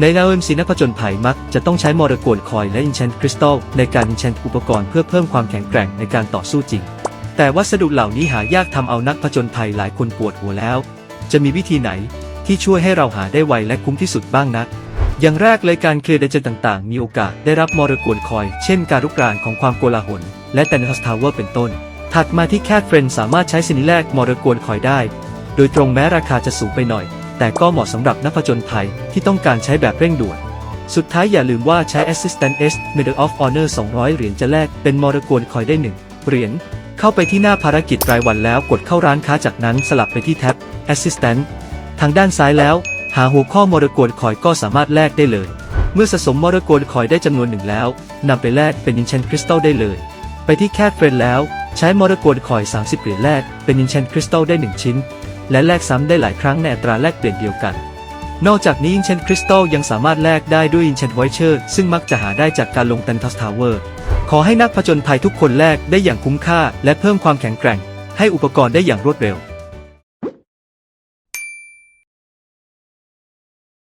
ในแนวเอ็มซีนักผจญภัยมักจะต้องใช้มรกตคอยและอินเชนคริสตัลในการอินเชนอุปกรณ์เพื่อเพิ่มความแข็งแกร่งในการต่อสู้จริง แต่วัสดุเหล่านี้หายากทำเอานักผจญภัยหลายคนปวดหัวแล้ว จะมีวิธีไหนที่ช่วยให้เราหาได้ไวและคุ้มที่สุดบ้างนะอย่างแรกเลยการเคลียร์เดนเจนต่างๆ มีโอกาสได้รับมรกตคอย เช่นการรุกรานของความโกลาหล และแตนทัสทาวเวอร์เป็นต้น ถัดมาที่แคทเฟรนสามารถใช้สินแลกมรกตคอยได้ โดยตรงแม้ราคาจะสูงไปหน่อย แต่ก็เหมาะสำหรับนักผจญภัยที่ต้องการใช้แบบเร่งด่วน สุดท้ายอย่าลืมว่าใช้ Assistant S Medal of Honor 200 เหรียญจะแลกเป็นมรกตคอยได้ 1 เหรียญ เข้าไปที่หน้าภารกิจรายวันแล้วกดเข้าร้านค้าจากนั้นสลับไปที่แท็บ Assistant ทางด้านซ้ายแล้ว หาหัวข้อมรกตคอยก็สามารถแลกได้เลย เมื่อสะสมมรกตคอยได้จำนวนหนึ่งแล้วนำไปแลกเป็น Enchant Crystal ได้เลย ไปที่แคทเฟรนแล้ว ใช้มรกตคอย 30 เหรียญแลกเป็น Enchant Crystal ได้ 1 ชิ้น และแลกซ้ำได้หลายครั้งในอัตราแลกเปลี่ยนเดียวกัน นอกจากนี้อินเชนคริสตัลยังสามารถแลกได้ด้วยอินเชนไวเชอร์ซึ่งมักจะหาได้จากการลงตันทัสทาวเวอร์ ขอให้นักผจญภัยทุกคนแลกได้อย่างคุ้มค่า และเพิ่มความแข็งแกร่ง ให้อุปกรณ์ได้อย่างรวดเร็ว